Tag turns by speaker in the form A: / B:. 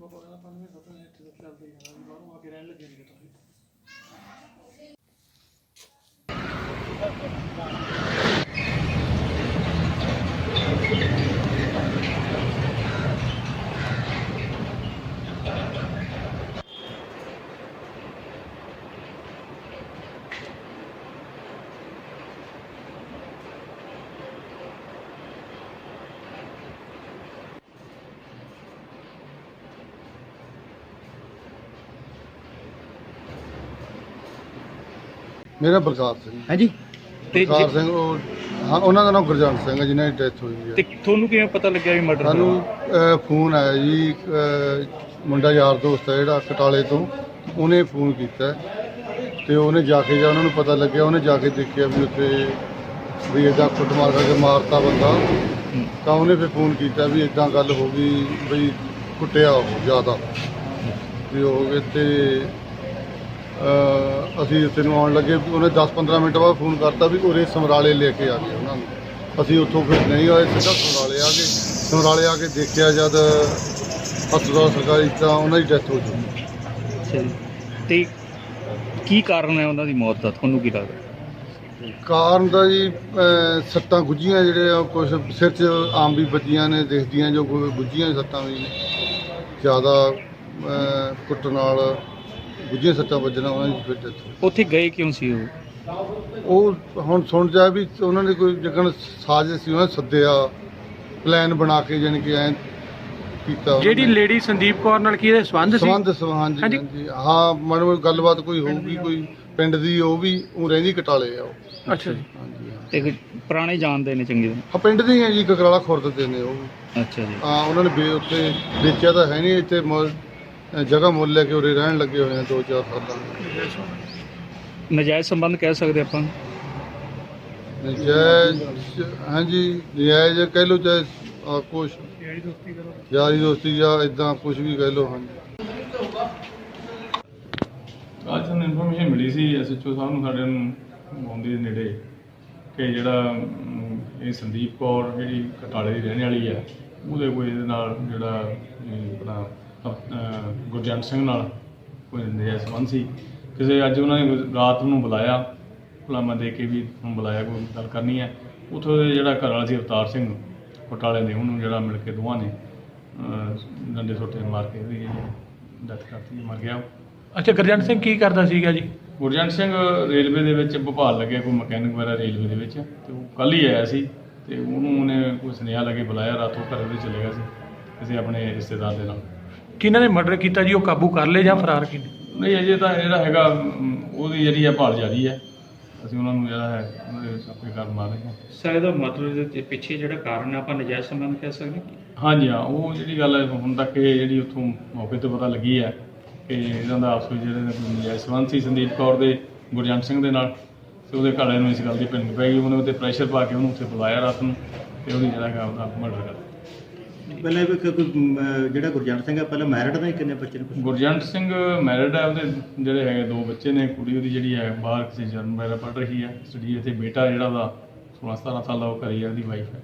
A: ਪਾਪਾ ਕਹਿੰਦਾ ਪੰਜਵੇਂ ਸੱਤਵੇਂ ਇੱਥੇ ਤੱਕ ਚੱਲਦੇ ਜਾਣਾ ਵੀ ਬਾਹਰੋਂ ਆ ਕੇ ਰਹਿਣ ਲੱਗੇ ਨੇ ਕਿਤੋਂ।
B: ਮੇਰਾ ਬਲਕਾਰ ਸਿੰਘ।
C: ਹਾਂਜੀ। ਤੇ
B: ਬਲਕਾਰ ਸਿੰਘ ਉਹ ਹਾਂ ਉਹਨਾਂ ਦਾ ਨਾਮ ਗੁਰਜੰਟ ਸਿੰਘ ਹੈ ਜਿਨ੍ਹਾਂ ਦੀ ਡੈਥ ਹੋਈ ਹੈ।
C: ਤੇ ਤੁਹਾਨੂੰ ਕਿਵੇਂ ਪਤਾ ਲੱਗਿਆ ਵੀ ਮਰਡਰ
B: ਸਾਨੂੰ ਅਹ, ਫੋਨ ਆਇਆ ਜੀ ਅਹ, ਮੁੰਡਾ ਯਾਰ ਦੋਸਤ ਹੈ ਜਿਹੜਾ ਕਟਾਲੇ ਤੋਂ ਉਹਨੇ ਫੋਨ ਕੀਤਾ। ਤੇ ਉਹਨੇ ਜਾ ਕੇ ਜਾ ਉਹਨਾਂ ਨੂੰ ਪਤਾ ਲੱਗਿਆ ਉਹਨੇ ਜਾ ਕੇ ਦੇਖਿਆ ਵੀ ਉੱਥੇ ਵੀ ਇਦਾਂ ਕੁੱਟਮਾਰ ਕਰਕੇ ਮਾਰਤਾ ਬੰਦਾ। ਤਾਂ ਉਹਨੇ ਫਿਰ ਫੋਨ ਕੀਤਾ ਵੀ ਇਦਾਂ ਗੱਲ ਹੋ ਗਈ ਬਈ ਕੁੱਟਿਆ ਉਹ ਜ਼ਿਆਦਾ। ਵੀ ਹੋ ਗਏ ਤੇ ਅਸੀਂ ਉੱਥੇ ਨੂੰ ਆਉਣ ਲੱਗੇ ਉਹਨੇ 10-15 ਮਿੰਟ ਬਾਅਦ ਫੋਨ ਕਰਤਾ ਵੀ ਉਰੇ ਸਮਰਾਲੇ ਲੈ ਕੇ ਆ ਗਏ ਉਹਨਾਂ ਨੂੰ। ਅਸੀਂ ਉੱਥੋਂ ਫਿਰ ਨਹੀਂ ਆਏ ਸਿੱਧਾ ਸਮਰਾਲੇ ਆ ਗਏ। ਸਮਰਾਲੇ ਆ ਕੇ ਦੇਖਿਆ ਜਦ ਹਸਪਤਾਲ ਸਰਕਾਰੀ ਤਾਂ ਉਹਨਾਂ ਦੀ ਡੈਥ ਹੋ ਚੁੱਕੀ।
C: ਅੱਛਾ ਜੀ। ਤੇ ਕੀ ਕਾਰਨ ਹੈ ਉਹਨਾਂ ਦੀ ਮੌਤ ਦਾ? ਤੁਹਾਨੂੰ ਕੀ ਲੱਗਦਾ?
B: ਕਾਰਨ ਦਾ ਜੀ ਅਹ, ਸੱਟਾਂ ਗੁੱਜੀਆਂ ਜਿਹੜੇ ਆ ਕੁਝ ਸਿਰ 'ਚ ਆਮ ਵੀ ਵੱਜੀਆਂ ਨੇ ਦਿਖਦੀਆਂ ਜੋ ਕੋਈ ਗੁੱਜੀਆਂ ਸੱਟਾਂ ਵੀ ਨੇ। ਜ਼ਿਆਦਾ ਅਹ, ਕੁੱਟਣ ਨਾਲ ਗੁੱਜੀਆਂ ਸੱਟਾਂ ਵੱਜਣਾ ਉਹਨਾਂ ਦੀ ਫਿਰ death ਹੋ
C: ਉੱਥੇ ਗਏ ਕਿਉਂ ਸੀ ਉਹ
B: ਗਈ। ਉਹ ਹੁਣ ਸੁਣ ਜਾ ਵੀ ਉਹਨਾਂ ਨੇ ਕੋਈ ਜਗਨ ਸਾਜ਼ਿਸ਼ ਸੀ ਉਹਨਾਂ ਨੇ ਸੱਦਿਆ ਪਲਾਨ ਬਣਾ ਕੇ ਜਾਣੀ ਕਿ ਐ ਕੀਤਾ ਉਹਨਾਂ
A: ਜਿਹੜੀ
B: ਨੇ।
A: ਲੇਡੀ ਸੰਦੀਪ ਕੌਰ ਨਾਲ ਕੀ ਇਹਦੇ ਸੰਬੰਧ ਸੀ
B: ਸੰਬੰਧ ਸਮਾਨ ਜੀ
A: ਹਾਂਜੀ।
B: ਹਾਂਜੀ ਹਾਂ ਮਾੜੀ ਮੋਟੀ ਗੱਲਬਾਤ ਕੋਈ ਹੋਊਗੀ ਕੋਈ ਪਿੰਡ ਦੀ ਉਹ ਵੀ ਉਹ ਰਹਿੰਦੀ ਕਟਾਲੇ ਆ ਉਹ
A: ਅੱਛਾ ਜੀ
B: ਹਾਂਜੀ ਹਾਂ
C: ਤੇ ਪੁਰਾਣੇ ਜਾਣਦੇ ਨੇ ਚੰਗੀ ਤਰ੍ਹਾਂ
B: ਹਾਂ ਪਿੰਡ ਦੇ ਹੀ ਆ ਜੀ ਕਕਰਾਲਾ ਖੁਰਦ ਦੇ ਨੇ ਉਹ।
C: ਅੱਛਾ ਜੀ
B: ਹਾਂ ਉਹਨਾਂ ਨੇ ਵੇ ਉੱਥੇ ਵੇਚਿਆ ਤਾਂ ਹੈ ਨਹੀਂ ਇੱਥੇ ਜਗ੍ਹਾ ਮੁੱਲ ਲੈ ਕੇ ਉਰੇ ਰਹਿਣ ਲੱਗੇ ਹੋਏ ਆ ਦੋ ਚਾਰ ਸਾਲਾਂ ਤੋਂ।
C: ਨਜਾਇਜ਼ ਸੰਬੰਧ ਕਹਿ ਸਕਦੇ ਆਪਾਂ।
B: ਨਜਾਇਜ਼ ਹਾਂਜੀ ਨਜਾਇਜ਼ ਕਹਿ ਲਓ ਚਾਹੇ ਆ, ਕੁਛ
A: ਯਾਰੀ ਦੋਸਤੀ ਕਰੋ
B: ਯਾਰੀ ਦੋਸਤੀ ਜਾਂ ਇਦਾਂ ਕੁਝ ਵੀ ਕਹਿ ਲਓ ਹਾਂਜੀ।
D: ਅੱਜ ਸਾਨੂੰ ਇਨਫੋਰਮੇਸ਼ਨ ਮਿਲੀ ਸੀ ਐਸਐਚਓ ਸਾਹਿਬ ਨੂੰ ਸਾਡੇ ਨੂੰ ਬੌਂਦੀ ਦੇ ਨੇੜੇ ਕਿ ਜਿਹੜਾ ਅਮ, ਇਹ ਸੰਦੀਪ ਕੌਰ ਜਿਹੜੀ ਕਟਾਲੇ ਦੀ ਰਹਿਣ ਵਾਲੀ ਹੈ ਉਹਦੇ ਕੋਈ ਇਹਦੇ ਨਾਲ ਜਿਹੜਾ ਅਮ, ਆਪਣਾ ਗੁਰਜੰਟ ਸਿੰਘ ਨਾਲ ਕੋਈ ਨਜਾਇਜ਼ ਸੰਬੰਧ ਸੀ। ਕਿਸੇ ਅੱਜ ਉਹਨਾਂ ਨੇ ਰਾਤ ਨੂੰ ਬੁਲਾਇਆ। ਭਲਾਮਾ ਦੇ ਕੇ ਵੀ ਹੁਣ ਬੁਲਾਇਆ ਕੋਈ ਗੱਲ ਕਰਨੀ ਹੈ। ਉੱਥੋਂ ਦੇ ਜਿਹੜਾ ਘਰ ਵਾਲਾ ਸੀ ਅਵਤਾਰ ਸਿੰਘ ਕਟਾਲੇ ਨੇ ਉਹਨੂੰ ਜਿਹੜਾ ਮਿਲ ਕੇ ਦੋਵਾਂ ਨੇ ਡੰਡੇ ਸੋਟੇ ਮਾਰ ਕੇ ਇਹਦੀ ਡੈਥ ਕਰਤੀ ਮਰ ਗਿਆ।
A: ਅੱਛਾ ਗਰਜੰਟ ਸਿੰਘ ਕੀ ਕਰਦਾ ਸੀਗਾ ਜੀ?
D: ਗੁਰਜੰਟ ਸਿੰਘ ਰੇਲਵੇ ਦੇ ਵਿੱਚ ਭੋਪਾਲ ਲੱਗਿਆ ਕੋਈ ਮਕੈਨਿਕ ਵਗੈਰਾ ਰੇਲਵੇ ਦੇ ਵਿੱਚ। ਤੇ ਉਹ ਕੱਲ ਹੀ ਆਇਆ ਸੀ ਤੇ ਉਹਨੂੰ ਉਹਨੇ ਕੋਈ ਸੁਨੇਹਾ ਲੱਗੇ ਬੁਲਾਇਆ ਰਾਤੋਂ ਘਰ ਦੇ ਚਲੇ ਗਿਆ ਸੀ ਕਿਸੇ ਆਪਣੇ ਰਿਸ਼ਤੇਦਾਰ ਦੇ ਨਾਲ।
A: ਕਿਹਨਾਂ ਨੇ ਮਰਡਰ ਕੀਤਾ ਜੀ ਉਹ ਕਾਬੂ ਕਰ ਲਏ ਜਾਂ ਫਰਾਰ ਕੀਤੇ
D: ਨਹੀਂ ਅਜੇ ਤਾਂ ਜਿਹੜਾ ਹੈਗਾ ਅਮ, ਉਹਦੀ ਜਿਹੜੀ ਆ ਭਾਲ ਜਾਰੀ ਹੈ। ਅਸੀਂ ਉਹਨਾਂ ਨੂੰ ਜਿਹੜਾ ਹੈ ਉਹਨਾਂ ਦੇ ਸਾਪੇ ਕਰ ਮਾਰ ਰਹੇ ਹਾਂ
C: ਸ਼ਾਇਦ ਮਰਡਰ ਦੇ ਪਿੱਛੇ ਜਿਹੜਾ ਕਾਰਨ ਆਪਾਂ ਨਜਾਇਜ਼ ਸੰਬੰਧ ਕਹਿ ਸਕਦੇ
D: ਹਾਂਜੀ ਹਾਂ ਉਹ ਜਿਹੜੀ ਗੱਲ ਹੈ ਹੁਣ ਤੱਕ ਇਹ ਜਿਹੜੀ ਉੱਥੋਂ ਮੌਕੇ ਤੇ ਪਤਾ ਲੱਗੀ ਹੈ ਕਿ ਇਹਨਾਂ ਦਾ ਆਪਸ ਵਿੱਚ ਜਿਹੜੇ ਨੇ ਕੋਈ ਨਜਾਇਜ਼ ਸੰਬੰਧ ਸੀ ਸੰਦੀਪ ਕੌਰ ਦੇ ਗੁਰਜੰਟ ਸਿੰਘ ਦੇ ਨਾਲ। ਤੇ ਉਹਦੇ ਘਰ ਵਾਲੇ ਨੂੰ ਇਸ ਗੱਲ ਦੀ ਭਿੰਨ ਪੈ ਗਈ ਉਹਨੇ ਉੱਤੇ ਪ੍ਰੈਸ਼ਰ ਪਾ ਕੇ ਉਹਨੂੰ ਉੱਥੇ ਬੁਲਾਇਆ ਰਾਤ ਨੂੰ ਤੇ ਉਹਦੀ ਜਿਹੜਾ ਹੈਗਾ ਉਹਦਾ ਮਰਡਰ ਕਰ ਦਿੱਤਾ।
E: ਪਹਿਲਾਂ ਵੀ ਕੋਈ ਜਿਹੜਾ ਗੁਰਜੰਟ ਸਿੰਘ ਹੈ ਪਹਿਲਾਂ ਮੈਰਿਡ ਦਾ ਹੀ ਕਿੰਨੇ ਬੱਚੇ ਨੇ ਕੁਛ?
D: ਗੁਰਜੰਟ ਸਿੰਘ ਮੈਰਿਡ ਹੈ ਉਹਦੇ ਜਿਹੜੇ ਹੈਗੇ ਦੋ ਬੱਚੇ ਨੇ, ਕੁੜੀ ਉਹਦੀ ਜਿਹੜੀ ਹੈ, ਬਾਹਰ ਕਿਸੇ ਜਨਮ ਵਗੈਰਾ ਪੜ ਰਹੀ ਹੈ ਸਟੱਡੀ ਇੱਥੇ ਬੇਟਾ ਜਿਹੜਾ ਦਾ 16 17 ਸਾਲ ਦਾ ਉਹ ਘਰੇ ਹੈ ਉਹਦੀ ਵਾਈਫ ਹੈ